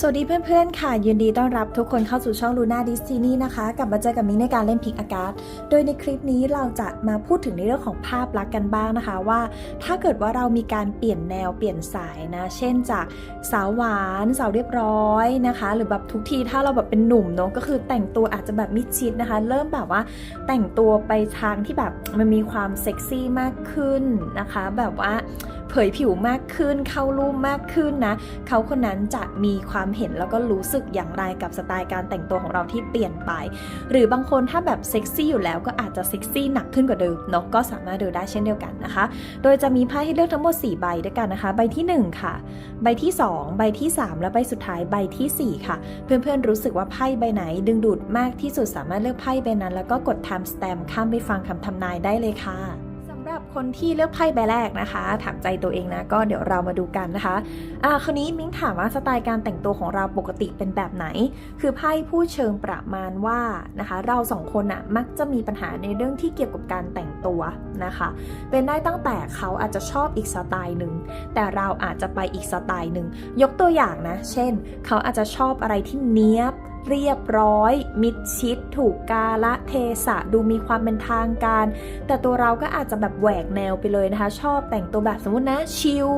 สวัสดีเพื่อนๆ ค่ะ ยินดีต้อนรับทุกคนเข้าสู่ช่อง Luna d i s t i n y นะคะ กลับมาเจอกับมิ้งในการเล่นพิกอากาศ โดยในคลิปนี้เราจะมาพูดถึงในเรื่องของภาพลักษณ์กันบ้างนะคะว่า ถ้าเกิดว่าเรามีการเปลี่ยนแนวเปลี่ยนสายนะ เช่นจากสาวหวานสาวเรียบร้อยนะคะ หรือแบบทุกทีถ้าเราแบบเป็นหนุ่มเนาะก็คือแต่งตัวอาจจะแบบมิดชิดนะคะ เริ่มแบบว่าแต่งตัวไปทางที่แบบมันมีความเซ็กซี่มากขึ้นนะคะ แบบว่า ยผิวมากขึ้น เข้ารูปมากขึ้นนะ เขาคนนั้นจะมีความเห็นแล้วก็รู้สึกอย่างไรกับสไตล์การแต่งตัวของเราที่เปลี่ยนไป หรือบางคนถ้าแบบเซ็กซี่อยู่แล้วก็อาจจะเซ็กซี่หนักขึ้นกว่าเดิมเนาะก็สามารถดูได้เช่นเดียวกันนะคะ โดยจะมีไพ่ให้เลือกทั้งหมด 4 ใบด้วยกันนะคะ ใบที่ 1 ค่ะ ใบที่ 2 ใบที่ 3 และใบสุดท้ายใบทีสี่4 ค่ะ เพื่อนๆรู้สึกว่าไพ่ใบไหน ดึงดูดมากที่สุดสามารถเลือกไพ่ใบนั้น แล้วก็กด time stamp ข้ามไปฟังคำทำนายได้เลยค่ะำหรับคนที่เลือกไพ่ใบแรกนะคะ ถามใจตัวเองนะ ก็เดี๋ยวเรามาดูกันนะคะอ่าคราวนี้มิ้งถามว่าสไตล์การแต่งตัวของเราปกติเป็นแบบไหน คือไพ่ผู้เชิงประมาณว่านะคะ เราสองคนอะมักจะมีปัญหาในเรื่องที่เกี่ยวกับการแต่งตัวนะคะ เป็นได้ตั้งแต่เขาอาจจะชอบอีกสไตล์หนึ่งแต่เราอาจจะไปอีกสไตล์หนึ่งยกตัวอย่างนะ เช่น เขาอาจจะชอบอะไรที่เนี้ยบ เรียบร้อย มิดชิด ถูกกาละเทศะดูมีความเป็นทางการ แต่ตัวเราก็อาจจะแบบแหวกแนวไปเลยนะคะ ชอบแต่งตัวแบบสมมตินะชิล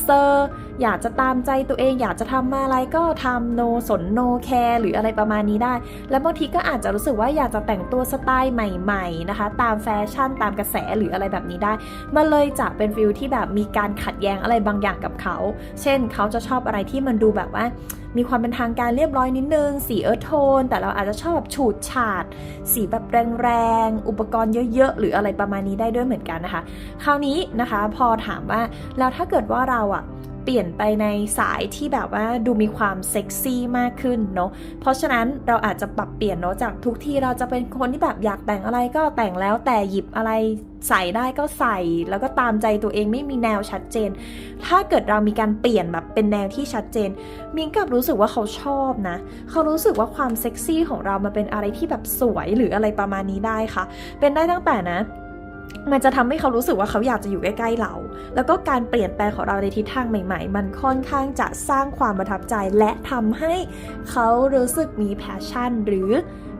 เซอร์อยากจะตามใจตัวเอง อยากจะทำอะไรก็ทำโนสนโนแคร์หรืออะไรประมาณนี้ได้ แล้วบางทีก็อาจจะรู้สึกว่าอยากจะแต่งตัวสไตล์ใหม่ๆนะคะ ตามแฟชั่นตามกระแสหรืออะไรแบบนี้ได้มันเลยจะเป็นฟิลที่แบบมีการขัดแย้งอะไรบางอย่างกับเขา เช่นเขาจะชอบอะไรที่มันดูแบบว่า มีความเป็นทางการเรียบร้อยนิดนึง สีเอิร์ธโทน แต่เราอาจจะชอบแบบฉูดฉาด สีแบบแรงๆ อุปกรณ์เยอะๆ หรืออะไรประมาณนี้ได้ด้วยเหมือนกันนะคะ คราวนี้นะคะพอถามว่าแล้วถ้าเกิดว่าเราอะ เปลี่ยนไปในสายที่แบบว่าดูมีความเซ็กซี่มากขึ้นเนาะ เพราะฉะนั้นเราอาจจะปรับเปลี่ยนเนาะจากทุกที่เราจะเป็นคนที่แบบอยากแต่งอะไรก็แต่งแล้วแต่หยิบอะไรใส่ได้ก็ใส่แล้วก็ตามใจตัวเองไม่มีแนวชัดเจน ถ้าเกิดเรามีการเปลี่ยนแบบเป็นแนวที่ชัดเจน มิงกับรู้สึกว่าเขาชอบนะ เขารู้สึกว่าความเซ็กซี่ของเรามันเป็นอะไรที่แบบสวยหรืออะไรประมาณนี้ได้ค่ะ เป็นได้ตั้งแต่นะ มันจะทำให้เขารู้สึกว่าเขาอยากจะอยู่ใกล้ๆเรา แล้วก็การเปลี่ยนแปลงของเราในทิศทางใหม่ ๆ มันค่อนข้างจะสร้างความประทับใจ และทำให้เขารู้สึกมีแพชชั่น หรือ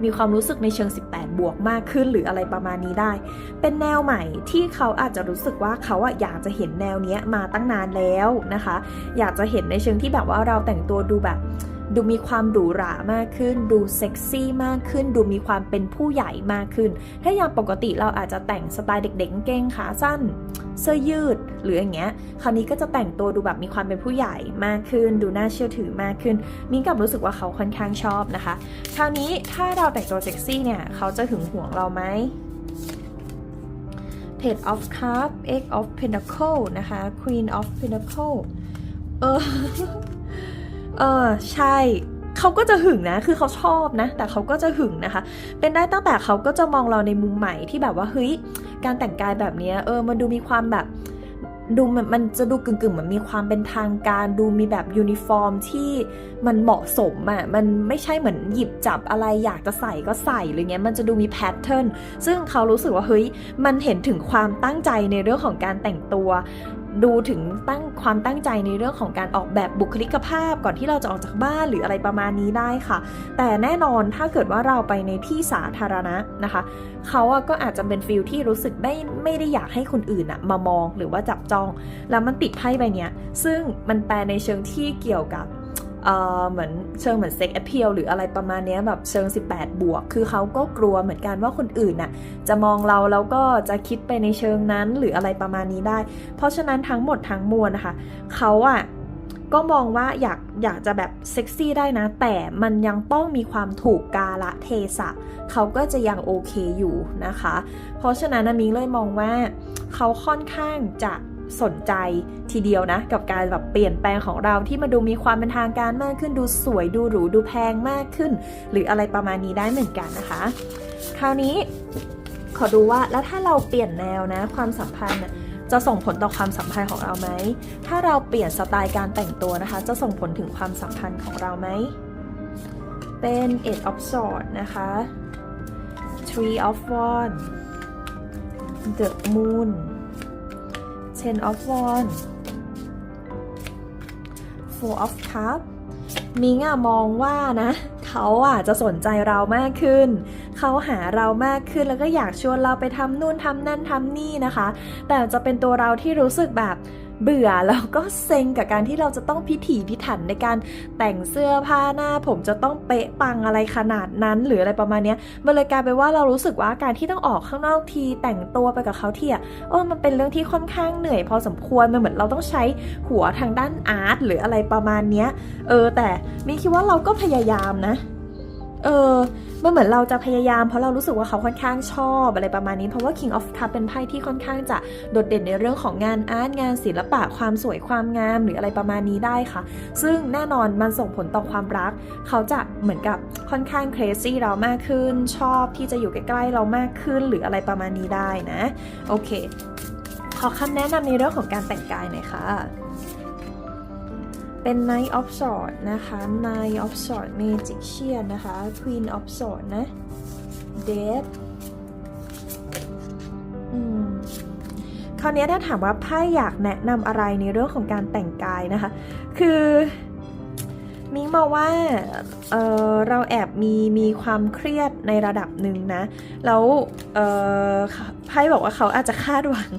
มีความรู้สึกในเชิง 18 บวกมากขึ้นหรืออะไรประมาณนี้ได้ เป็นแนวใหม่ที่เขาอาจจะรู้สึกว่าเขาอะอยากจะเห็นแนวเนี้ยมาตั้งนานแล้วนะคะ อยากจะเห็นในเชิงที่แบบว่าเราแต่งตัวดูแบบดูมีความหรูหรามากขึ้น ดูเซ็กซี่มากขึ้น ดูมีความเป็นผู้ใหญ่มากขึ้น ถ้าอย่างปกติเราอาจจะแต่งสไตล์เด็กๆกางเกงขาสั้น เสื้อยืดหรืออย่างเงี้ย คราวนี้ก็จะแต่งตัวดูแบบมีความเป็นผู้ใหญ่มากขึ้น ดูน่าเชื่อถือมากขึ้น มิ้งกลับรู้สึกว่าเขาค่อนข้างชอบนะคะ คราวนี้ถ้าเราแต่งตัวเซ็กซี่เนี่ย เขาจะหึงหวงเราไหม Ten of Cup Eight of Pentacle นะคะ Queen of Pentacle เออ เออ ใช่ เขาก็จะหึงนะ คือเขาชอบนะ แต่เขาก็จะหึงนะคะ เป็นได้ตั้งแต่เขาก็จะมองเราในมุมใหม่ที่แบบว่าเฮ้ย การแต่งกายแบบนี้เออ มันดูมีความแบบดูมันมันจะดูกึ่งๆเหมือนมีความเป็นทางการดูมีแบบยูนิฟอร์มที่มันเหมาะสมอะ่ะมันไม่ใช่เหมือนหยิบจับอะไรอยากจะใส่ก็ใส่หรือเงี้ยมันจะดูมีแพทเทิร์นซึ่งเขารู้สึกว่าเฮ้ยมันเห็นถึงความตั้งใจในเรื่องของการแต่งตัว ดูถึงตั้งความตั้งใจในเรื่องของการออกแบบบุคลิกภาพก่อนที่เราจะออกจากบ้านหรืออะไรประมาณนี้ได้ค่ะ แต่แน่นอนถ้าเกิดว่าเราไปในที่สาธารณะนะคะเขาอะก็อาจจะเป็นฟิลที่รู้สึกไม่ไม่ได้อยากให้คนอื่นอะมามองหรือว่าจับจ้อง แล้วมันติดไพ่ใบเนี้ยซึ่งมันแปลในเชิงที่เกี่ยวกับ เหมือนเชิงเหมือนเซ็กแอพเพียลหรืออะไรประมาณนี้แบบเชิง 18 บวก คือเขาก็กลัวเหมือนกันว่าคนอื่นน่ะจะมองเราแล้วก็จะคิดไปในเชิงนั้นหรืออะไรประมาณนี้ได้ เพราะฉะนั้นทั้งหมดทั้งมวลนะคะเขาอะก็มองว่าอยากอยากจะแบบเซ็กซี่ได้นะ แต่มันยังต้องมีความถูกกาละเทศะเขาก็จะยังโอเคอยู่นะคะ เพราะฉะนั้นมิงเลยมองว่าเขาค่อนข้างจะ สนใจทีเดียวนะ กับการแบบเปลี่ยนแปลงของเราที่มาดูมีความเป็นทางการมากขึ้น ดูสวยดูหรูดูแพงมากขึ้น หรืออะไรประมาณนี้ได้เหมือนกันนะคะ คราวนี้ขอดูว่าแล้วถ้าเราเปลี่ยนแนวนะ ความสัมพันธ์จะส่งผลต่อความสัมพันธ์ของเราไหม ถ้าเราเปลี่ยนสไตล์การแต่งตัวนะคะ จะส่งผลถึงความสัมพันธ์ของเราไหม เป็น Eight of Swords นะคะ Three of Wands The Moon Ten of Wands Four of Cups มิงอะมองว่านะ เขาอะจะสนใจเรามากขึ้น เขาหาเรามากขึ้นแล้วก็อยากชวนเราไปทำนู่นทำนั่นทำนี่นะคะ แต่จะเป็นตัวเราที่รู้สึกแบบ เบื่อแล้วก็เซ็งกับการที่เราจะต้องพิถีพิถันในการแต่งเสื้อผ้าหน้า ผมจะต้องเป๊ะปังอะไรขนาดนั้น หรืออะไรประมาณนี้มันเลยกลายเป็นว่าเรารู้สึกว่าการที่ต้องออกข้างนอกทีแต่งตัวไปกับเขาทีอะเออมันเป็นเรื่องที่ค่อนข้างเหนื่อยพอสมควรมันเหมือนเราต้องใช้หัวทางด้านอาร์ตหรืออะไรประมาณนี้เออแต่มินคิดว่าเราก็พยายามนะ เออมันเหมือนเราจะพยายามเพราะเรารู้สึกว่าเขาค่อนข้างชอบอะไรประมาณนี้ เพราะว่า King of Cup เป็นไพ่ที่ค่อนข้างจะโดดเด่นในเรื่องของงานอาร์ตงานศิลปะความสวยความงามหรืออะไรประมาณนี้ได้ค่ะ ซึ่งแน่นอนมันส่งผลต่อความรัก เขาจะเหมือนกับค่อนข้างเครซี่เรามากขึ้น ชอบที่จะอยู่ใกล้ๆเรามากขึ้นหรืออะไรประมาณนี้ได้นะ โอเค ขอคำแนะนำในเรื่องของการแต่งกายหน่อยค่ะ เป็น Knight of Swords นะคะ Knight of Swords Magician นะคะ Queen of Swords นะ Death อืมคราวนี้ถ้าถามว่าไพ่อยากแนะนำอะไรในเรื่องของการแต่งกายนะคะ คือมิ้งมองว่าเเราแอบมีมีความเครียดในระดับหนึ่งนะ แล้วไพ่บอกว่าเขาอาจจะคาดหวัง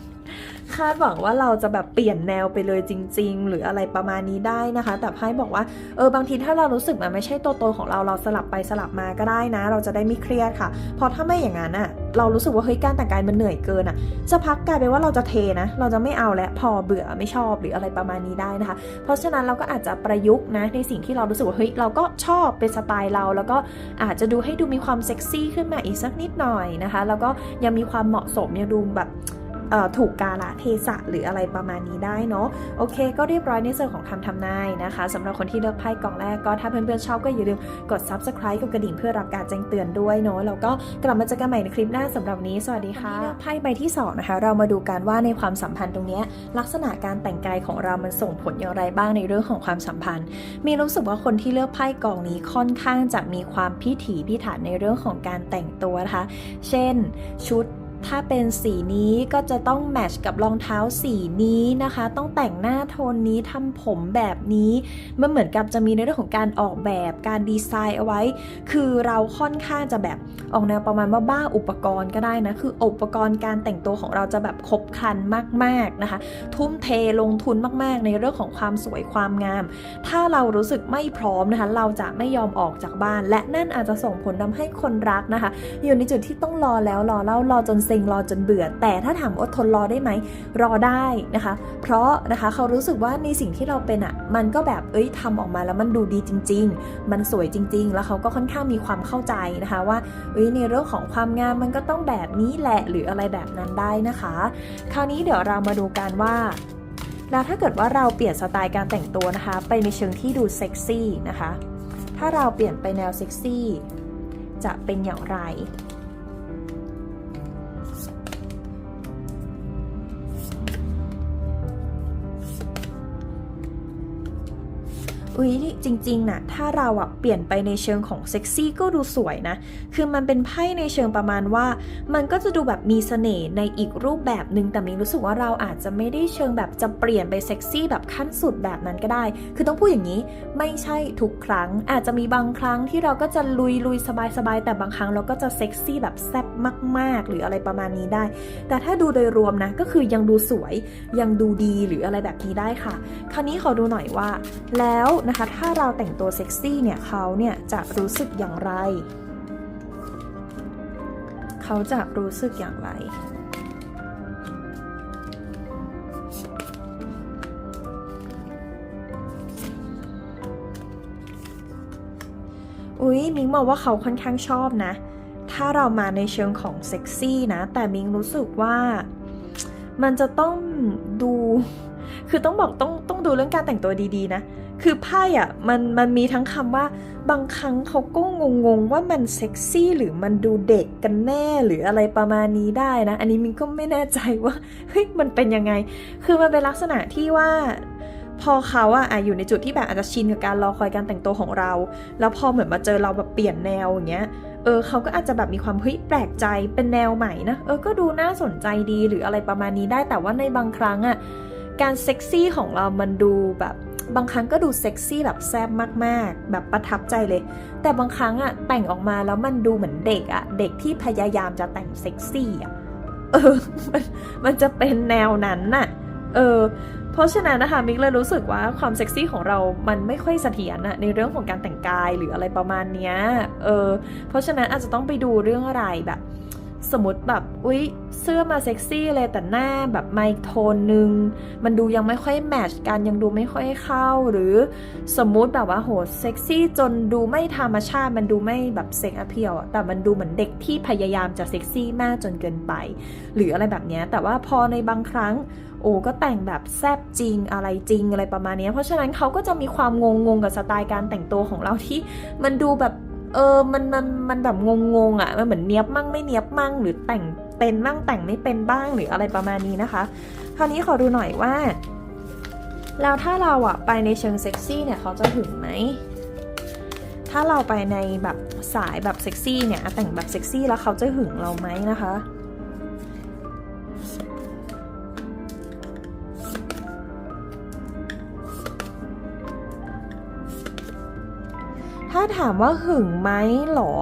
คาดหวังว่าเราจะแบบเปลี่ยนแนวไปเลยจริง ๆ หรืออะไรประมาณนี้ได้นะคะ แต่ไพ่บอกว่าเออบางทีถ้าเรารู้สึกมันไม่ใช่ตัวตนของเราเราสลับไปสลับมาก็ได้นะ เราจะได้ไม่เครียดค่ะ เพราะถ้าไม่อย่างนั้นอะเรารู้สึกว่าเฮ้ยการแต่งกายมันเหนื่อยเกินอะจะพักกลายเป็นว่าเราจะเทนะ เราจะไม่เอาแล้วพอเบื่อไม่ชอบหรืออะไรประมาณนี้ได้นะคะ เพราะฉะนั้นเราก็อาจจะประยุกต์นะในสิ่งที่เรารู้สึกว่าเฮ้ยเราก็ชอบเป็นสไตล์เรา แล้วก็อาจจะดูให้ดูมีความเซ็กซี่ขึ้นมาอีกสักนิดหน่อยนะคะ แล้วก็ยังมีความเหมาะสมยังดูแบบ ถูกกาละเทศะหรืออะไรประมาณนี้ได้เนาะโอเค ก็เรียบร้อยในส่วนของคำทำนายนะคะสำหรับคนที่เลือกไพ่กล่องแรกก็ถ้าเพื่อนๆชอบก็อย่าลืมกด subscribe กดกระดิ่งเพื่อรับการแจ้งเตือนด้วยเนาะแล้วก็กลับมาเจอกันใหม่ในคลิปหน้าสำหรับนี้ สวัสดีค่ะไพ่ใบที่สองนะคะเรามาดูกันว่าในความสัมพันธ์ตรงนี้ลักษณะการแต่งกายของเรามันส่งผลอย่างไรบ้างในเรื่องของความสัมพันธ์ มีรู้สึกว่าคนที่เลือกไพ่กล่องนี้ค่อนข้างจะมีความพิถีพิถันในเรื่องของการแต่งตัวนะคะ เช่น ชุด ถ้าเป็นสีนี้ก็จะต้องแมทช์กับรองเท้าสีนี้นะคะ ต้องแต่งหน้าโทนนี้ทำผมแบบนี้มันเหมือนกับจะมีในเรื่องของการออกแบบการดีไซน์เอาไว้ คือเราค่อนข้างจะแบบออกแนวประมาณว่าบ้าอุปกรณ์ก็ได้นะ คืออุปกรณ์การแต่งตัวของเราจะแบบครบครันมากๆนะคะ ทุ่มเทลงทุนมากๆ ในเรื่องของความสวยความงาม ถ้าเรารู้สึกไม่พร้อมนะคะ เราจะไม่ยอมออกจากบ้าน และนั่นอาจจะส่งผลทำให้คนรักนะคะ อยู่ในจุดที่ต้องรอแล้วรอเล่ารอจนเซ็งรอจนเบื่อ แต่ถ้าถามอดทนรอได้ไหม รอได้นะคะ เพราะนะคะเขารู้สึกว่าในสิ่งที่เราเป็นอะ่ะ มันก็แบบเอ้ยทำออกมาแล้วมันดูดีจริง ๆ มันสวยจริง ๆ แล้วเขาก็ค่อนข้างมีความเข้าใจนะคะว่าเอ้ยในเรื่องของความงามมันก็ต้องแบบนี้แหละหรืออะไรแบบนั้นได้นะคะ คราวนี้เดี๋ยวเรามาดูกันว่าแล้วถ้าเกิดว่าเราเปลี่ยนสไตล์การแต่งตัวนะคะ ไปในเชิงที่ดูเซ็กซี่นะคะ ถ้าเราเปลี่ยนไปแนวเซ็กซี่จะเป็นอย่างไร อุ๊ยจริงๆนะถ้าเราอะเปลี่ยนไปในเชิงของเซ็กซี่ก็ดูสวยนะ คือมันเป็นไพ่ในเชิงประมาณว่า มันก็จะดูแบบมีเสน่ห์ในอีกรูปแบบหนึ่งแต่มิงรู้สึกว่าเราอาจจะไม่ได้เชิงแบบจะเปลี่ยนไปเซ็กซี่แบบขั้นสุดแบบนั้นก็ได้ คือต้องพูดอย่างนี้ไม่ใช่ทุกครั้ง อาจจะมีบางครั้งที่เราก็จะลุยลุยสบายๆแต่บางครั้งเราก็จะเซ็กซี่แบบแซ่บมาก ๆ หรืออะไรประมาณนี้ได้ แต่ถ้าดูโดยรวมนะก็คือยังดูสวยยังดูดีหรืออะไรแบบนี้ได้ค่ะ คราวนี้ขอดูหน่อยว่า แล้วนะคะ ถ้าเราแต่งตัวเซ็กซี่เนี่ยเขาเนี่ยจะรู้สึกอย่างไร เขาจะรู้สึกอย่างไรอุ๊ยมิงมองว่าเขาค่อนข้างชอบนะ ถ้าเรามาในเชิงของเซ็กซี่นะ แต่มิงรู้สึกว่ามันจะต้องดู คือต้องบอกต้องต้องดูเรื่องการแต่งตัวดีๆนะ คือไพ่อะมันมันมีทั้งคำว่าบางครั้งเขาก็งงๆว่ามันเซ็กซี่หรือมันดูเด็กกันแน่หรืออะไรประมาณนี้ได้นะ อันนี้มินก็ไม่แน่ใจว่าเฮ้ยมันเป็นยังไง คือมันเป็นลักษณะที่ว่า พอเขาอะอะอยู่ในจุดที่แบบอาจจะชินกับการรอคอยการแต่งตัวของเรา แล้วพอเหมือนมาเจอเราแบบเปลี่ยนแนวอย่างเงี้ยเออเขาก็อาจจะแบบมีความเฮ้ยแปลกใจเป็นแนวใหม่นะเออก็ดูน่าสนใจดีหรืออะไรประมาณนี้ได้แต่ว่าในบางครั้งอะการเซ็กซี่ของเรามันดูแบบ บางครั้งก็ดูเซ็กซี่แบบแซ่บมากๆ แบบประทับใจเลย แต่บางครั้งอะแต่งออกมาแล้วมันดูเหมือนเด็กอะเด็กที่พยายามจะแต่งเซ็กซี่อะเออมันมันจะเป็นแนวนั้นน่ะ เออ เพราะฉะนั้นนะคะมิกเลยรู้สึกว่าความเซ็กซี่ของเรา มันไม่ค่อยเสถียรอะในเรื่องของการแต่งกายหรืออะไรประมาณเนี้ย เออ เพราะฉะนั้นอาจจะต้องไปดูเรื่องอะไรแบบ สมมติแบบอุ๊ยเสื้อมาเซ็กซี่เลยแต่หน้าแบบไมโทนนึง มันดูยังไม่ค่อยแมชกันยังดูไม่ค่อยเข้า หรือสมมุติแบบว่าโหเซ็กซี่จนดูไม่ธรรมชาติมันดูไม่แบบเซ็กอ p เ a ลแต่มันดูเหมือนเด็กที่พยายามจะเซ็กซี่มากจนเกินไป หรืออะไรแบบนี้แต่ว่าพอในบางครั้งโอ้ก็แต่งแบบแซบจริงอะไรจริงอะไรประมาณนี้เพราะฉะนั้นเขาก็จะมีความงงงๆกับสไตล์การแต่งตัวของเราที่มันดูแบบ เออมันมันมันแบบงงๆอะมันเหมือนเนี้ยบมั่งไม่เนี้ยบมั่งหรือแต่งเป็นมั่งแต่งไม่เป็นบ้างหรืออะไรประมาณนี้นะคะ คราวนี้ขอดูหน่อยว่า แล้วถ้าเราอะไปในเชิงเซ็กซี่เนี่ยเขาจะหึงไหมถ้าเราไปในแบบสายแบบเซ็กซี่เนี่ยแต่งแบบเซ็กซี่แล้วเขาจะหึงเราไหมนะคะาถามว่าหึงไหมหรอ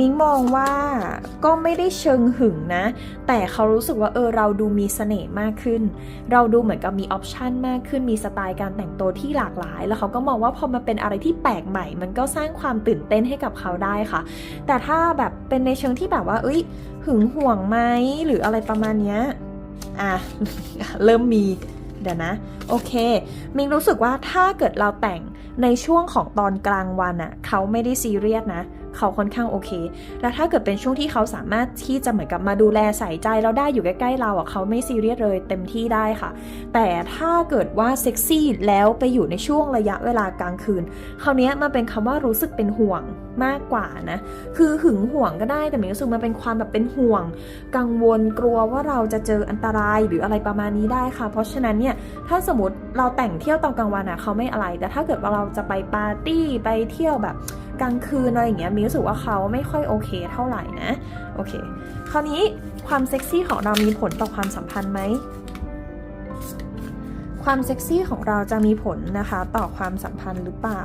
มิ้งมองว่าก็ไม่ได้เชิงหึงนะ แต่เขารู้สึกว่าเออเราดูมีเสน่ห์มากขึ้น เราดูเหมือนกับมีออปชันมากขึ้นมีสไตล์การแต่งตัวที่หลากหลาย แล้วเขาก็มองว่าพอมาเป็นอะไรที่แปลกใหม่ มันก็สร้างความตื่นเต้นให้กับเขาได้ค่ะ แต่ถ้าแบบเป็นในเชิงที่แบบว่า เอ้ย หึงห่วงไหมหรืออะไรประมาณเนี้ยอะเริ่มมี เดี๋ยวนะ โอเค มิงรู้สึกว่าถ้าเกิดเราแต่งในช่วงของตอนกลางวันอะ่ะเขาไม่ได้ซีเรียสนะ เขาค่อนข้างโอเค แล้วถ้าเกิดเป็นช่วงที่เขาสามารถที่จะเหมือนกับมาดูแลใส่ใจเราได้อยู่ใกล้ๆเราอะเขาไม่ซีเรียสเลยเต็มที่ได้ค่ะ แต่ถ้าเกิดว่าเซ็กซี่แล้วไปอยู่ในช่วงระยะเวลากลางคืนคราวนี้มันเป็นคำว่ารู้สึกเป็นห่วงมากกว่านะ คือหึงห่วงก็ได้แต่มิงรู้สึกมันเป็นความแบบเป็นห่วง กังวลกลัวว่าเราจะเจออันตรายหรืออะไรประมาณนี้ได้ค่ะ เพราะฉะนั้นเนี่ยถ้าสมมติเราแต่งเที่ยวตอนกลางวันอะเขาไม่อะไร แต่ถ้าเกิดว่าเราจะไปปาร์ตี้ไปเที่ยวแบบ กลางคืนอะไรอย่างเงี้ยมีรู้สึกว่าเขาไม่ค่อยโอเคเท่าไหร่นะโอเคคราวนี้ความเซ็กซี่ของเรามีผลต่อความสัมพันธ์ไหมความเซ็กซี่ของเราจะมีผลนะคะต่อความสัมพันธ์หรือเปล่า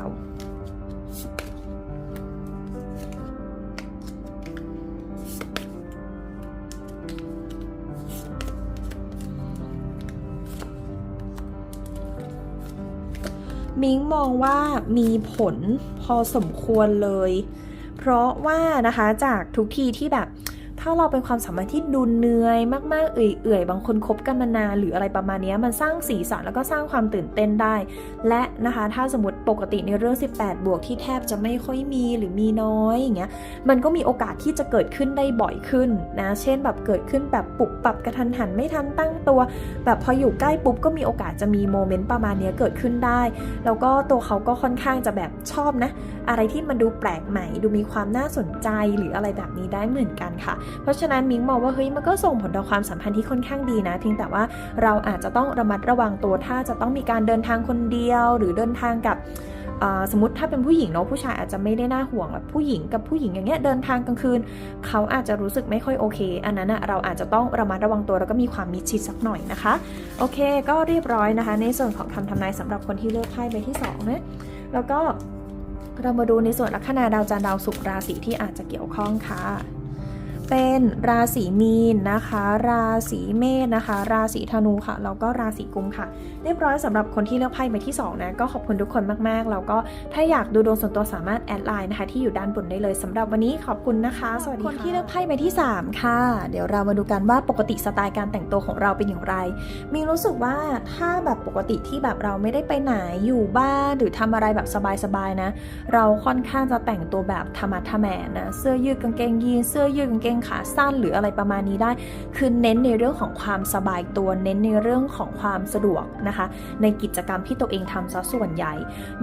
มิงมองว่ามีผลพอสมควรเลย เพราะว่านะคะจากทุกทีที่แบบ ถ้าเราเป็นความสัมพันธ์ที่ดูเนื่อยมากๆเอื่อยๆ บางคนคบกันมานานหรืออะไรประมาณนี้มันสร้างสีสันแล้วก็สร้างความตื่นเต้นได้ และนะคะ ถ้าสมมติปกติในเรื่อง 18 บวกที่แทบจะไม่ค่อยมีหรือมีน้อยอย่างเงี้ยมันก็มีโอกาสที่จะเกิดขึ้นได้บ่อยขึ้นนะเช่นแบบเกิดขึ้นแบบปุบปรับกระทันหันไม่ทันตั้งตัว แบบพออยู่ใกล้ปุ๊บก็มีโอกาสจะมีโมเมนต์ประมาณนี้เกิดขึ้นได้ แล้วก็ตัวเขาก็ค่อนข้างจะแบบชอบนะ อะไรที่มันดูแปลกใหม่ ดูมีความน่าสนใจหรืออะไรแบบนี้ได้เหมือนกันค่ะเพราะฉะนั้นมิงมองว่าเฮ้ยมันก็ส่งผลต่อความสัมพันธ์ที่ค่อนข้างดีนะ เพียงแต่ว่าเราอาจจะต้องระมัดระวังตัวถ้าจะต้องมีการเดินทางคนเดียว หรือเดินทางกับสมมติถ้าเป็นผู้หญิงเนาะผู้ชายอาจจะไม่ได้น่าห่วงแบบผู้หญิงกับผู้หญิงอย่างเงี้ยเดินทางกลางคืน เขาอาจจะรู้สึกไม่ค่อยโอเค อันนั้นอะเราอาจจะต้องระมัดระวังตัวแล้วก็มีความมิดชิดสักหน่อยนะคะ โอเค ก็เรียบร้อยนะคะ ในส่วนของคำทำนายสำหรับคนที่เลือกไพ่ใบที่สองนะแล้วก็เรามาดูในส่วนลัคนาดาวจันทร์ดาวศุกร์ราศีที่อาจจะเกี่ยวข้องค่ะ เป็นราศีมีนนะคะ ราศีเมษนะคะ ราศีธนูค่ะแล้วก็ราศีกุมค่ะ เรียบร้อยสำหรับคนที่เลือกไพ่ใบที่2นะก็ขอบคุณทุกคนมากๆแล้วก็ถ้าอยากดูดวงส่วนตัวสามารถแอดไลน์นะคะที่อยู่ด้านบนได้เลยสำหรับวันนี้ขอบคุณนะคะ สวัสดีคนที่เลือกไพ่ใบที่ 3 ค่ะ เดี๋ยวเรามาดูกันว่าปกติสไตล์การแต่งตัวของเราเป็นอย่างไร มีรู้สึกว่าถ้าแบบปกติที่แบบเราไม่ได้ไปไหนอยู่บ้านหรือทำอะไรแบบสบายๆนะ เราค่อนข้างจะแต่งตัวแบบธรรมะทะแมนนะเสื้อยืดกางเกงยีนเสื้อยืดกางเกงขาสั้นหรืออะไรประมาณนี้ได้ คือเน้นในเรื่องของความสบายตัว เน้นในเรื่องของความสะดวกนะคะ ในกิจกรรมที่ตัวเองทำซะส่วนใหญ่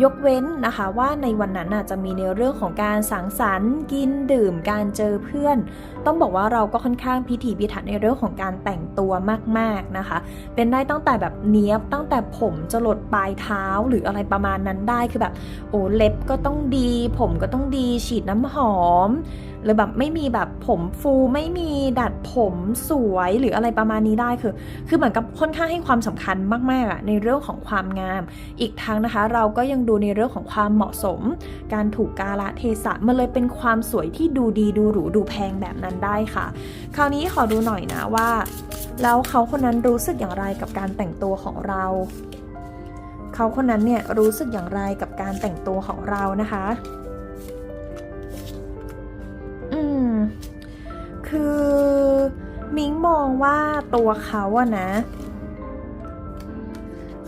ยกเว้นนะคะว่าในวันนั้นน่ะจะมีในเรื่องของการสังสรรค์ กินดื่มการเจอเพื่อน ต้องบอกว่าเราก็ค่อนข้างพิถีพิถันในเรื่องของการแต่งตัวมาก ๆนะคะ เป็นได้ตั้งแต่แบบเนี้ยบตั้งแต่ผมจรดปลายเท้าหรืออะไรประมาณนั้นได้คือแบบโอ้เล็บก็ต้องดี ผมก็ต้องดีฉีดน้ำหอม หรือแบบไม่มีแบบผมฟูไม่มีดัดผมสวยหรืออะไรประมาณนี้ได้คือ คือเหมือนกับค่อนข้างให้ความสำคัญมากๆอะในเรื่องของความงาม อีกทั้งนะคะ เราก็ยังดูในเรื่องของความเหมาะสม การถูกกาละเทศะมันเลยเป็นความสวยที่ดูดีดูหรูดูแพงแบบนั้นได้ค่ะ คราวนี้ขอดูหน่อยนะว่า แล้วเขาคนนั้นรู้สึกอย่างไรกับการแต่งตัวของเราเขาคนนั้นเนี่ยรู้สึกอย่างไรกับการแต่งตัวของเรานะคะ อืม คือมิงมองว่าตัวเขาอะนะ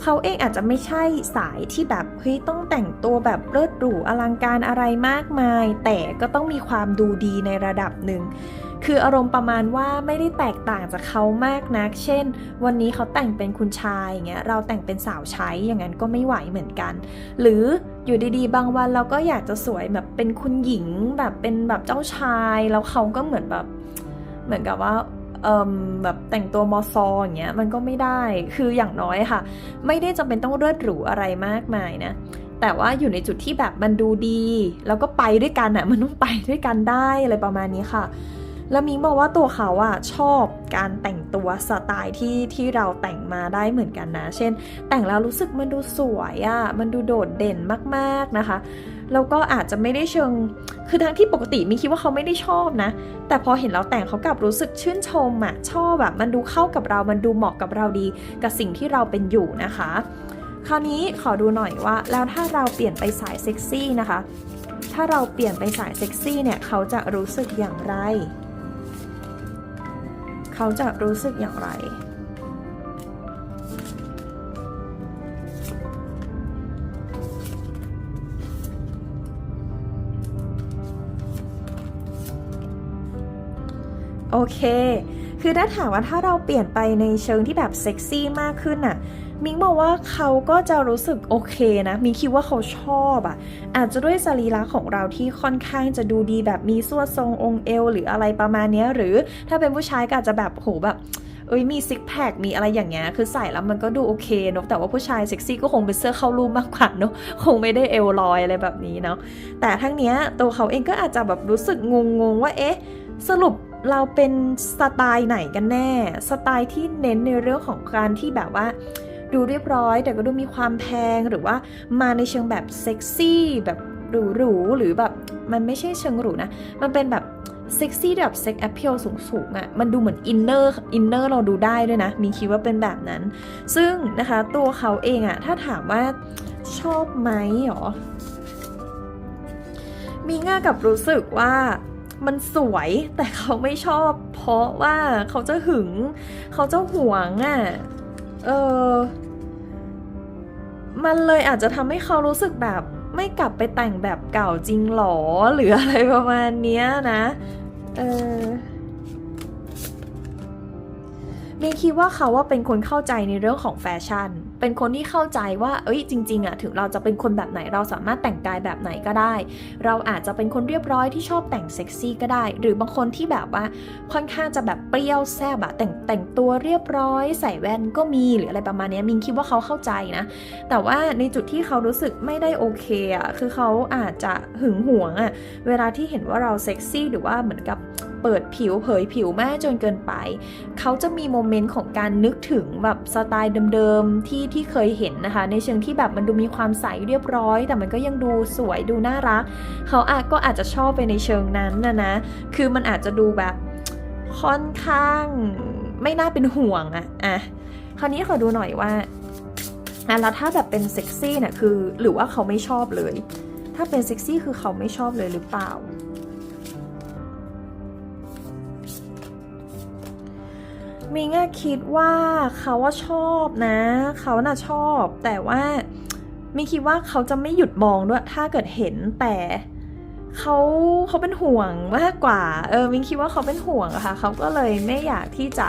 เขาเองอาจจะไม่ใช่สายที่แบบเฮ้ยต้องแต่งตัวแบบเลิศหรูอลังการอะไรมากมาย แต่ก็ต้องมีความดูดีในระดับหนึ่ง คืออารมณ์ประมาณว่าไม่ได้แตกต่างจากเขามากนัก เช่น วันนี้เขาแต่งเป็นคุณชายอย่างเงี้ย เราแต่งเป็นสาวใช้ อย่างนั้นก็ไม่ไหวเหมือนกัน หรืออยู่ดีๆ บางวันเราก็อยากจะสวยแบบเป็นคุณหญิงแบบเป็นแบบเจ้าชาย แล้วเขาก็เหมือนแบบ เหมือนกับว่าเอิมแบบแต่งตัวมอซออย่างเงี้ยมันก็ไม่ได้ คืออย่างน้อยค่ะ ไม่ได้จำเป็นต้องเลิศหรูอะไรมากมายนะ แต่ว่าอยู่ในจุดที่แบบมันดูดี แล้วก็ไปด้วยกันอะ่ะ มันต้องไปด้วยกันได้อะไรประมาณนี้ค่ะ แล้วมิงบอกว่าตัวเขาอะชอบการแต่งตัวสไตล์ที่ที่เราแต่งมาได้เหมือนกันนะ เช่น แต่งแล้วรู้สึกมันดูสวยอะมันดูโดดเด่นมากๆนะคะแล้วก็อาจจะไม่ได้เชิง คือทั้งที่ปกติมิคิดว่าเขาไม่ได้ชอบนะ แต่พอเห็นเราแต่งเขากลับรู้สึกชื่นชมอะชอบแบบมันดูเข้ากับเรา มันดูเหมาะกับเราดี กับสิ่งที่เราเป็นอยู่นะคะ คราวนี้ขอดูหน่อยว่า แล้วถ้าเราเปลี่ยนไปสายเซ็กซี่นะคะ ถ้าเราเปลี่ยนไปสายเซ็กซี่เนี่ยเขาจะรู้สึกอย่างไร เขาจะรู้สึกอย่างไร โอเค คือถ้าถามว่าถ้าเราเปลี่ยนไปในเชิงที่แบบเซ็กซี่มากขึ้นน่ะ มิงบอกว่าเขาก็จะรู้สึกโอเคนะมิงคิดว่าเขาชอบอะ่ะ อาจจะด้วยสรีระของเราที่ค่อนข้างจะดูดีแบบมีส่วนทรงองค์เอว หรืออะไรประมาณนี้หรือถ้าเป็นผู้ชายก็อาจจะแบบโหแบบเอ้ยมีซิกแพค มีอะไรอย่างเงี้ย คือใส่แล้วมันก็ดูโอเคเนอะแต่ว่าผู้ชายเซ็กซี่ก็คงเป็นเสื้อเข้ารูปมากกว่าเนอะคงไม่ได้เอวลอยอะไรแบบนี้เนาะ แต่ทั้งเนี้ยตัวเขาเองก็อาจจะแบบรู้สึกงงๆว่า เอ๊ะ สรุปเราเป็นสไตล์ไหนกันแน่ สไตล์ที่เน้นในเรื่องของการที่แบบว่า ดูเรียบร้อย แต่ก็ดูมีความแพงหรือว่ามาในเชิงแบบเซ็กซี่แบบหรูๆหรือแบบมันไม่ใช่เชิงหรูนะ มันเป็นแบบเซ็กซี่แบบเซ็กแอพเพลสูงๆอะ่ะ มันดูเหมือนอินเนอร์อินเนอร์เราดูได้ด้วยนะ มีคิดว่าเป็นแบบนั้น ซึ่งนะคะตัวเขาเองอะ่ะ ถ้าถามว่าชอบไหมหรอ มีง่ากับรู้สึกว่ามันสวยแต่เขาไม่ชอบ เพราะว่าเขาจะหึง เขาจะหวงอะ่ะ เออ มันเลยอาจจะทำให้เขารู้สึกแบบไม่กลับไปแต่งแบบเก่าจริงหรอ หรืออะไรประมาณเนี้ยนะ เออเมย์คิดว่าเขาว่าเป็นคนเข้าใจในเรื่องของแฟชั่น เป็นคนที่เข้าใจว่า เอ้ยจริงๆอะถึงเราจะเป็นคนแบบไหนเราสามารถแต่งกายแบบไหนก็ได้ เราอาจจะเป็นคนเรียบร้อยที่ชอบแต่งเซ็กซี่ก็ได้ หรือบางคนที่แบบว่าค่อนข้างจะแบบเปรี้ยวแซ่บอะแต่งแต่งตัวเรียบร้อย ใส่แว่นก็มีหรืออะไรประมาณนี้มินคิดว่าเขาเข้าใจนะ แต่ว่าในจุดที่เขารู้สึกไม่ได้โอเคอะคือเขาอาจจะหึงหวงอะเวลาที่เห็นว่าเราเซ็กซี่หรือว่าเหมือนกับ เปิดผิวเผยผิวมากจนเกินไป เขาจะมีโมเมนต์ของการนึกถึงแบบสไตล์เดิมๆที่ที่เคยเห็นนะคะ ในเชิงที่แบบมันดูมีความใสเรียบร้อย แต่มันก็ยังดูสวยดูน่ารัก เขาอาจก็อาจจะชอบไปในเชิงนั้นนะนะ คือมันอาจจะดูแบบค่อนข้างไม่น่าเป็นห่วงอะอะ คราวนี้ขอดูหน่อยว่าอะแล้วถ้าแบบเป็นเซ็กซี่เนี่ยคือหรือว่าเขาไม่ชอบเลย ถ้าเป็นเซ็กซี่คือเขาไม่ชอบเลยหรือเปล่า มิงคิดว่าเขาว่าชอบนะ เขาน่ะชอบ แต่ว่ามิคิดว่าเขาจะไม่หยุดมองด้วยถ้าเกิดเห็นแต่เขาเขาเป็นห่วงมากกว่า เออมิงคิดว่าเขาเป็นห่วงอะค่ะเขาก็เลยไม่อยากที่จะ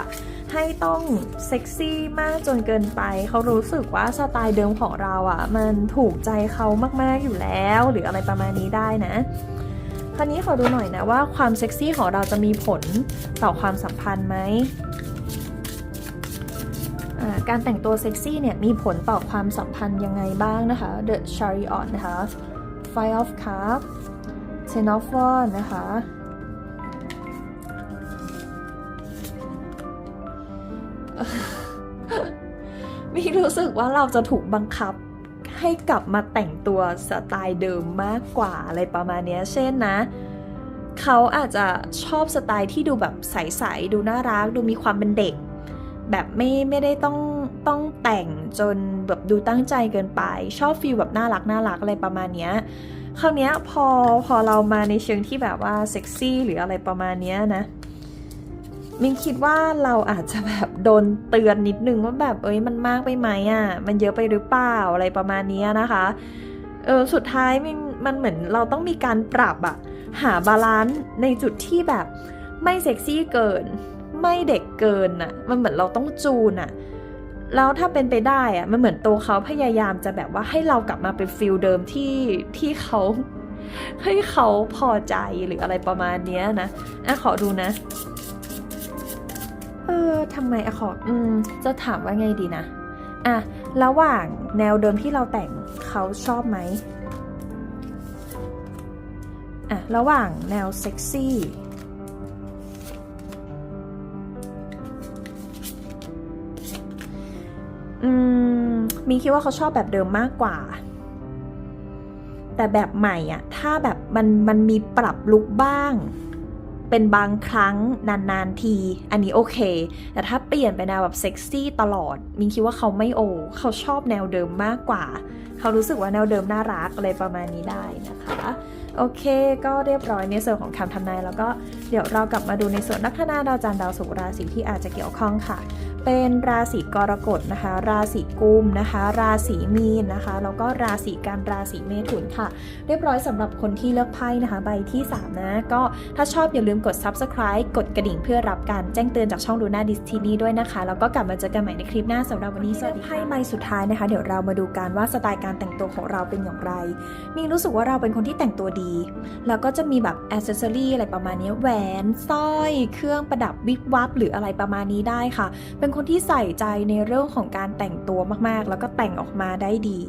ให้ต้องเซ็กซี่มากจนเกินไป เขารู้สึกว่าสไตล์เดิมของเราอะมันถูกใจเขามากๆอยู่แล้ว หรืออะไรประมาณนี้ได้นะ คราวนี้ขอดูหน่อยนะว่าความเซ็กซี่ของเราจะมีผลต่อความสัมพันธ์ไหม การแต่งตัวเซ็กซี่เนี่ยมีผลต่อความสัมพันธ์ยังไงบ้างนะคะ The Chariot นะคะ Five of Cups Ten of Wands นะคะ มีรู้สึกว่าเราจะถูกบังคับให้กลับมาแต่งตัวสไตล์เดิมมากกว่าอะไรประมาณนี้เช่นนะ เขาอาจจะชอบสไตล์ที่ดูแบบใส ๆ ดูน่ารัก ดูมีความเป็นเด็ก แบบไม่ไม่ได้ต้องต้องแต่งจนแบบดูตั้งใจเกินไป ชอบฟีลแบบน่ารักน่ารักอะไรประมาณเนี้ยคราวเนี้ยพอพอเรามาในเชิงที่แบบว่าเซ็กซี่หรืออะไรประมาณเนี้ยนะมินคิดว่าเราอาจจะแบบโดนเตือนนิดนึงว่าแบบเอ้ยมันมากไปไหมอะมันเยอะไปหรือเปล่าอะไรประมาณนี้นะคะเออสุดท้ายมันมันเหมือนเราต้องมีการปรับอะหาบาลานซ์ในจุดที่แบบไม่เซ็กซี่เกิน ไม่เด็กเกินอะมันเหมือนเราต้องจูนอะแล้วถ้าเป็นไปได้อะมันเหมือนตัวเขาพยายามจะแบบว่าให้เรากลับมาเป็นฟิลเดิมที่ที่เขาให้เขาพอใจหรืออะไรประมาณเนี้ยนะอะขอดูนะ เออทำไมอะขอ อืม จะถามว่าไงดีนะ อะ ระหว่างแนวเดิมที่เราแต่งเขาชอบไหมอะ ระหว่างแนวเซ็กซี่ อืมมีคิดว่าเขาชอบแบบเดิมมากกว่า แต่แบบใหม่อะ ถ้าแบบมันมันมีปรับลุกบ้าง เป็นบางครั้งนานๆที อันนี้โอเค แต่ถ้าเปลี่ยนไปแนวแบบเซ็กซี่ตลอด มินคิดว่าเขาไม่โอ เขาชอบแนวเดิมมากกว่า เขารู้สึกว่าแนวเดิมน่ารักอะไรประมาณนี้ได้นะคะโอเค ก็เรียบร้อยในส่วนของคำทำนายแล้วก็เดี๋ยวเรากลับมาดูในส่วนลัคนาดาวจันทร์ดาวศุกร์ราศีที่อาจจะเกี่ยวข้องค่ะ เป็นราศีกรกฎนะคะ ราศีกุมนะคะ ราศีมีนนะคะ แล้วก็ราศีกันราศีเมถุนค่ะ เรียบร้อยสำหรับคนที่เลือกไพ่นะคะ ใบที่ 3 นะ ก็ถ้าชอบอย่าลืมกด subscribe กดกระดิ่งเพื่อรับการแจ้งเตือนจากช่องดูหน้าดิสทีนีด้วยนะคะ แล้วก็กลับมาเจอกันใหม่ในคลิปหน้าสำหรับวันนี้สวัสดีไพ่ใบสุดท้ายนะคะ เดี๋ยวเรามาดูกันว่าสไตล์การแต่งตัวของเราเป็นอย่างไร มีรู้สึกว่าเราเป็นคนที่แต่งตัวดี แล้วก็จะมีแบบอ c เซอรี่อะไรประมาณนี้แหวนสร้อย เครื่องประดับวิบวับหรืออะไรประมาณนี้ได้ค่ะ เป็นคนที่ใส่ใจในเรื่องของการแต่งตัวมากๆ แล้วก็แต่งออกมาได้ดี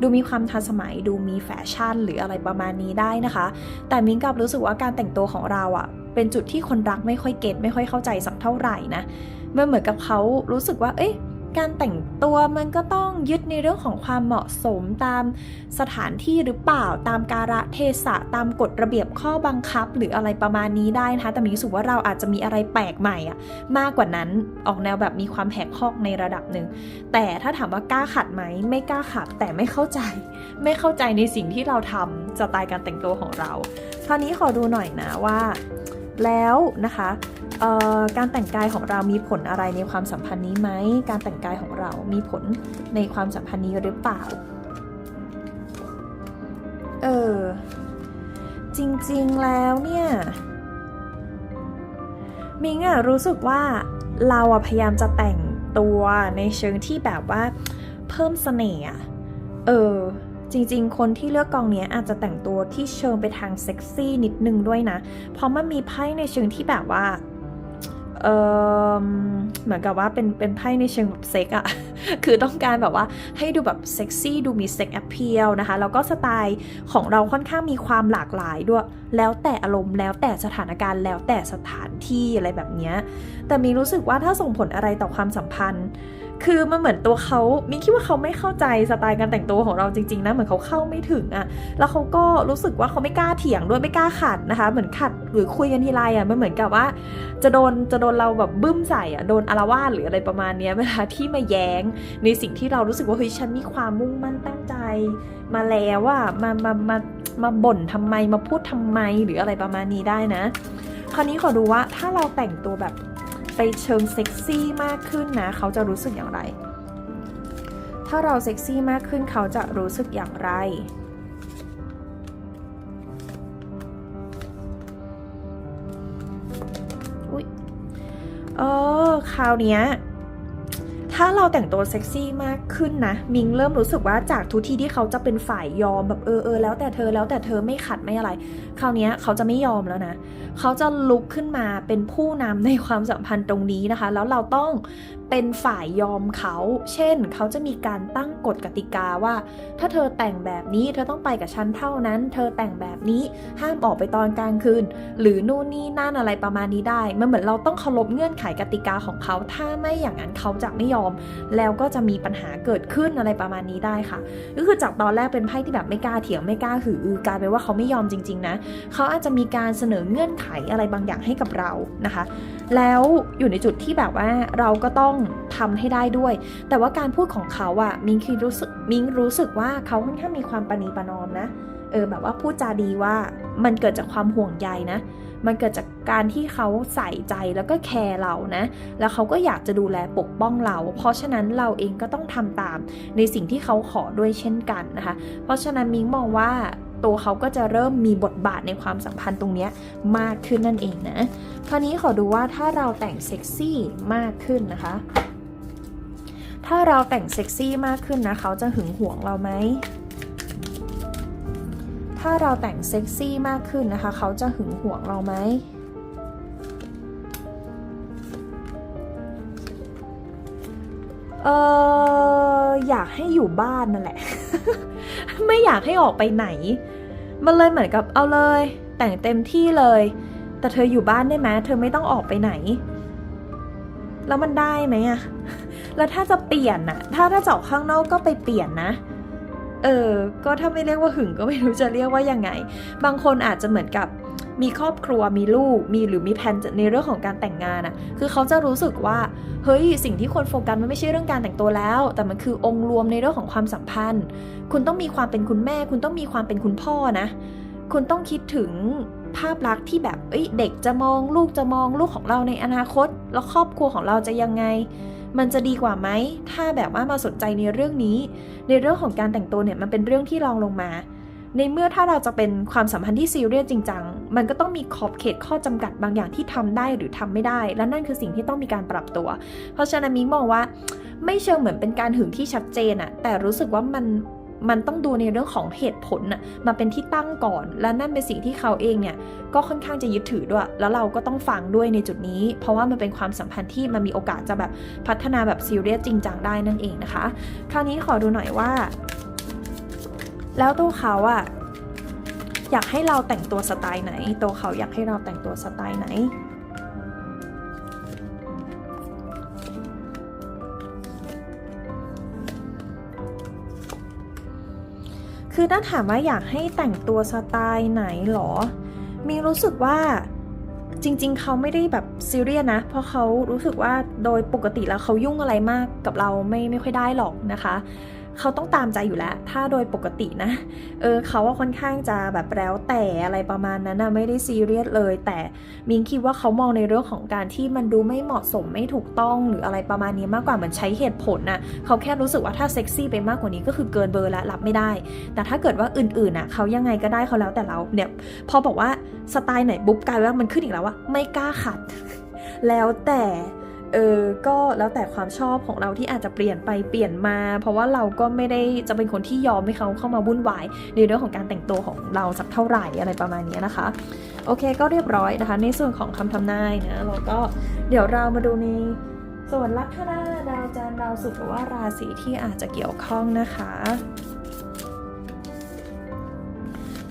ดูมีความทันสมัย ดูมีแฟชั่น หรืออะไรประมาณนี้ได้นะคะ แต่มิ้งกลับรู้สึกว่าการแต่งตัวของเราอะ่ะ เป็นจุดที่คนรักไม่ค่อยเก็ตไม่ค่อยเข้าใจสักเท่าไหร่นะมันเหมือนกับเขารู้สึกว่า เอ๊ะ การแต่งตัวมันก็ต้องยึดในเรื่องของความเหมาะสมตามสถานที่หรือเปล่าตามกาละเทศะตามกฎระเบียบข้อบังคับ หรืออะไรประมาณนี้ได้นะคะแต่มีรู้สึกว่าเราอาจจะมีอะไรแปลกใหม่อะมากกว่านั้นออกแนวแบบมีความแหกข้อกในระดับหนึ่งแต่ถ้าถามว่ากล้าขัดไหมไม่กล้าขัดแต่ไม่เข้าใจ ไม่เข้าใจในสิ่งที่เราทำสไตล์การแต่งตัวของเราคราวนี้ขอดูหน่อยนะว่า แล้วนะคะ การแต่งกายของเรามีผลอะไรในความสัมพันธ์นี้ไหม การแต่งกายของเรามีผลในความสัมพันธ์นี้หรือเปล่า เออ จริง ๆ แล้วเนี่ยมิงอะรู้สึกว่าเราอะพยายามจะแต่งตัวในเชิงที่แบบว่าเพิ่มเสน่ห์เออ จริง ๆ คนที่เลือกกองเนี้ยอาจจะแต่งตัวที่เชิงไปทางเซ็กซี่นิดนึงด้วยนะ เพราะมันมีไพ่ในเชิงที่แบบว่า เออเหมือนกับว่าเป็นเป็นไพ่ในเชิงแบบเซ็กอะคือต้องการแบบว่าให้ดูแบบเซ็กซี่ดูมีเซ็กแอพเพียลนะคะ แล้วก็สไตล์ของเราค่อนข้างมีความหลากหลายด้วย แล้วแต่อารมณ์แล้วแต่สถานการณ์แล้วแต่สถานที่อะไรแบบนี้แต่มีรู้สึกว่าถ้าส่งผลอะไรต่อความสัมพันธ์ คือมันเหมือนตัวเขามินคิดว่าเขาไม่เข้าใจสไตล์การแต่งตัวของเราจริงๆนะ เหมือนเขาเข้าไม่ถึงอะแล้วเขาก็รู้สึกว่าเขาไม่กล้าเถียงด้วยไม่กล้าขัดนะคะ เหมือนขัดหรือคุยกันทีไรอะมันเหมือนกับว่า จะโดนจะโดนเราแบบบึ้มใส่อะโดนอารวาสหรืออะไรประมาณนี้เวลาที่มาแย้งในสิ่งที่เรารู้สึกว่าเฮ้ยฉันมีความมุ่งมั่นตั้งใจ มาแล้วอะมา มา มา มาบ่นทำไม มาพูดทำไมหรืออะไรประมาณนี้ได้นะ คราวนี้ขอดูว่าถ้าเราแต่งตัวแบบ ไปเชิงเซ็กซี่มากขึ้นนะ เขาจะรู้สึกอย่างไร ถ้าเราเซ็กซี่มากขึ้นเขาจะรู้สึกอย่างไรอุ๊ยเออคราวเนี้ย ถ้าเราแต่งตัวเซ็กซี่มากขึ้นนะ มิงเริ่มรู้สึกว่าจากทุกที่ที่เขาจะเป็นฝ่ายยอมแบบเออเออแล้วแต่เธอแล้วแต่เธอไม่ขัดไม่อะไร คราวนี้เขาจะไม่ยอมแล้วนะ เขาจะลุกขึ้นมาเป็นผู้นำในความสัมพันธ์ตรงนี้นะคะ แล้วเราต้อง เป็นฝ่ายยอมเขา เช่น เขาจะมีการตั้งกฎกติกาว่า ถ้าเธอแต่งแบบนี้เธอต้องไปกับฉันเท่านั้น เธอแต่งแบบนี้ห้ามออกไปตอนกลางคืน หรือนู่นนี่นั่นอะไรประมาณนี้ได้ มันเหมือนเราต้องเคารพเงื่อนไขกติกาของเขา ถ้าไม่อย่างนั้นเขาจะไม่ยอม แล้วก็จะมีปัญหาเกิดขึ้นอะไรประมาณนี้ได้ค่ะ ก็คือจากตอนแรกเป็นไพ่ที่แบบไม่กล้าเถียงไม่กล้าหืออือกลายเป็นว่าเขาไม่ยอมจริง ๆนะ เขาอาจจะมีการเสนอเงื่อนไขอะไรบางอย่างให้กับเรานะคะ แล้วอยู่ในจุดที่แบบว่าเราก็ต้องทำให้ได้ด้วย แต่ว่าการพูดของเขาอะมิงคือรู้สึกมิงรู้สึกว่าเขาค่อนข้างมีความปณีประนอมนะเออแบบว่าพูดจาดีว่ามันเกิดจากความห่วงใยนะ มันเกิดจากการที่เขาใส่ใจแล้วก็แคร์เรานะ แล้วเขาก็อยากจะดูแลปกป้องเรา เพราะฉะนั้นเราเองก็ต้องทำตามในสิ่งที่เขาขอด้วยเช่นกันนะคะ เพราะฉะนั้นมิงมองว่า ตัวเขาก็จะเริ่มมีบทบาทในความสัมพันธ์ตรงนี้มากขึ้นนั่นเองนะ คราวนี้ขอดูว่าถ้าเราแต่งเซ็กซี่มากขึ้นนะคะ ถ้าเราแต่งเซ็กซี่มากขึ้นนะเขาจะหึงหวงเราไหม ถ้าเราแต่งเซ็กซี่มากขึ้นนะคะ เขาจะหึงหวงเราไหม เอออยากให้อยู่บ้านนั่นแหละ ไม่อยากให้ออกไปไหน มันเลยเหมือนกับเอาเลย แต่งเต็มที่เลย แต่เธออยู่บ้านได้ไหมเธอไม่ต้องออกไปไหน แล้วมันได้ไหมอะแล้วถ้าจะเปลี่ยนอะถ้าถ้าจะออกข้างนอกก็ไปเปลี่ยนนะ เออ ก็ถ้าไม่เรียกว่าหึงก็ไม่รู้จะเรียกว่ายังไง บางคนอาจจะเหมือนกับ มีครอบครัวมีลูกมีหรือมีแผนในเรื่องของการแต่งงานอะคือเขาจะรู้สึกว่าเฮ้ยสิ่งที่คนโฟกัสมันไม่ใช่เรื่องการแต่งตัวแล้ว แต่มันคือองค์รวมในเรื่องของความสัมพันธ์ คุณต้องมีความเป็นคุณแม่ คุณต้องมีความเป็นคุณพ่อนะ คุณต้องคิดถึงภาพลักษณ์ที่แบบเอ้ยเด็กจะมองลูกจะมองลูกของเราในอนาคต แล้วครอบครัวของเราจะยังไง มันจะดีกว่าไหมถ้าแบบว่ามาสนใจในเรื่องนี้ ในเรื่องของการแต่งตัวเนี่ยมันเป็นเรื่องที่รองลงมา ในเมื่อถ้าเราจะเป็นความสัมพันธ์ที่ซีเรียสจริงจังมันก็ต้องมีขอบเขตข้อจำกัดบางอย่างที่ทำได้หรือทำไม่ได้ และนั่นคือสิ่งที่ต้องมีการปรับตัว เพราะฉะนั้นมิงมองว่าไม่เชิงเหมือนเป็นการหึงที่ชัดเจนอะแต่รู้สึกว่ามันมันต้องดูในเรื่องของเหตุผลน่ะมาเป็นที่ตั้งก่อน และนั่นเป็นสิ่งที่เขาเองเนี่ยก็ค่อนข้างจะยึดถือด้วย แล้วเราก็ต้องฟังด้วยในจุดนี้ เพราะว่ามันเป็นความสัมพันธ์ที่มันมีโอกาสจะแบบพัฒนาแบบซีเรียสจริงจังได้นั่นเองนะคะ คราวนี้ขอดูหน่อยว่า แล้วตัวเขาอะอยากให้เราแต่งตัวสไตล์ไหน ตัวเขาอยากให้เราแต่งตัวสไตล์ไหน คือถ้าถามว่าอยากให้แต่งตัวสไตล์ไหนหรอ มีรู้สึกว่าจริง ๆ เขาไม่ได้แบบซีเรียสนะ เพราะเขารู้สึกว่าโดยปกติแล้วเขายุ่งอะไรมากกับเราไม่ไม่ค่อยได้หรอกนะคะ เขาต้องตามใจอยู่แล้ว ถ้าโดยปกตินะ เออเขาว่าค่อนข้างจะแบบแล้วแต่อะไรประมาณนั้นนะไม่ได้ซีเรียสเลย แต่มิงคิดว่าเขามองในเรื่องของการที่มันดูไม่เหมาะสมไม่ถูกต้องหรืออะไรประมาณนี้มากกว่าเหมือนใช้เหตุผลน่ะเขาแค่รู้สึกว่าถ้าเซ็กซี่ไปมากกว่านี้ก็คือเกินเบอร์และรับไม่ได้ แต่ถ้าเกิดว่าอื่นๆน่ะเขายังไงก็ได้เขาแล้วแต่เราเนี่ยพอบอกว่าสไตล์ไหนบุ๊บกลายว่ามันขึ้นอีกแล้วว่าไม่กล้าขัด แล้วแต่ เออก็แล้วแต่ความชอบของเราที่อาจจะเปลี่ยนไปเปลี่ยนมา เพราะว่าเราก็ไม่ได้จะเป็นคนที่ยอมให้เขาเข้ามาวุ่นวายในเรื่องของการแต่งตัวของเราสักเท่าไหร่อะไรประมาณนี้นะคะโอเคก็เรียบร้อยนะคะ ในส่วนของคำทำนายนะเราก็เดี๋ยวเรามาดูในส่วนลัคนาดาวจันทร์ดาวศุกร์หรือว่าราศีที่อาจจะเกี่ยวข้องนะคะ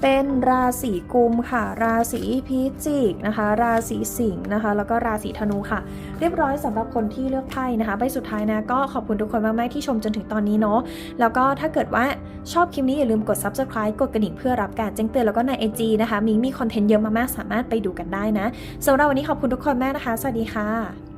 เป็นราศีกุมค่ะ ราศีพิจิกนะคะ ราศีสิงห์นะคะ แล้วก็ราศีธนูค่ะ เรียบร้อยสำหรับคนที่เลือกไพ่นะคะใบสุดท้ายนะก็ขอบคุณทุกคนมากๆที่ชมจนถึงตอนนี้เนาะแล้วก็ถ้าเกิดว่าชอบคลิปนี้อย่าลืมกด subscribe กดกระดิ่งเพื่อรับการแจ้งเตือนแล้วก็ใน IG นะคะมิงมีคอนเทนต์เยอะมากๆสามารถไปดูกันได้นะสำหรับวันนี้ขอบคุณทุกคนมากนะคะ สวัสดีค่ะ